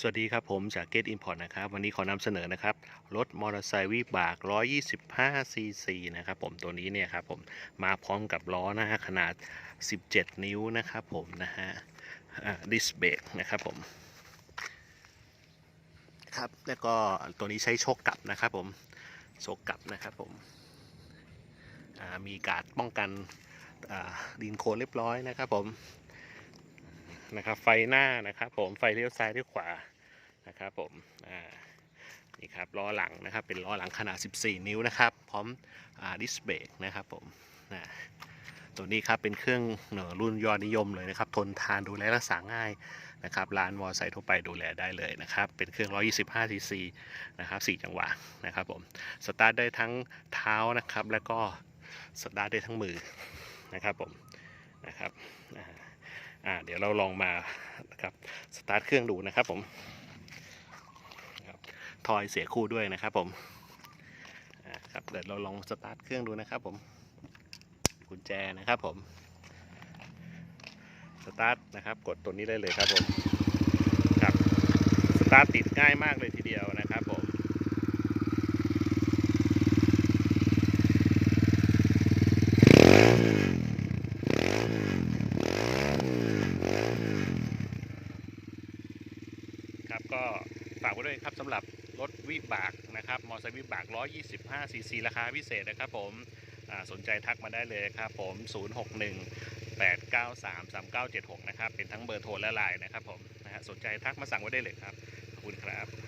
สวัสดีครับผมจากเกตอินพอร์ตนะครับ วันนี้ขอนำเสนอนะครับ รถมอเตอร์ไซค์วิบาก 125ซีซีนะครับผมตัวนี้เนี่ยครับผมมาพร้อมกับล้อนะฮะขนาด 17 นิ้วนะครับผมนะฮะดิสเบรกนะครับผมครับแล้วก็ตัวนี้ใช้โชคกลับนะครับผมโชคกลับนะครับผมมีการ์ดป้องกันดินโคลนเรียบร้อยนะครับผม นะครับ ไฟหน้านะครับ ผมไฟเลี้ยวซ้ายเลี้ยวขวานะครับ ผมอ่านี่ครับล้อหลังนะครับเป็นล้อหลังขนาด 14 นิ้วนะครับ พร้อมดิสเบรกนะครับผมนะตัวนี้ครับเป็นเครื่องเหนือรุ่นยอดนิยมเลยนะครับ ทนทานดูแลรักษาง่ายนะครับร้านมอไซค์ทั่วไปดูแลได้เลยนะครับ เป็นเครื่อง 125 ซีซีนะครับ 4 จังหวะนะครับผมสตาร์ทได้ทั้งเท้านะครับ แล้วก็สตาร์ทได้ทั้งมือนะครับผมนะครับ อ่าเดี๋ยวเราลองมานะครับสตาร์ทเครื่องดูนะครับผมทอยเสียคู่ด้วยนะครับผมครับเดี๋ยวเราลองสตาร์ทเครื่องดูนะครับผมกุญแจนะครับผมสตาร์ทนะครับ กดตัวนี้ได้เลยครับผมครับสตาร์ทติดง่ายมากเลยทีเดียวนะครับผม ครับ ก็ฝากไว้ด้วยครับสำหรับรถวิบากนะครับมอเตอร์ไซค์วิบาก 125 ซีซีราคาพิเศษนะครับผมสนใจทักมาได้เลยครับผม 061 893 3976 นะครับ เป็นทั้งเบอร์โทรและไลน์นะครับผมนะฮะสนใจทักมาสั่งไว้ได้เลยครับ ขอบคุณครับ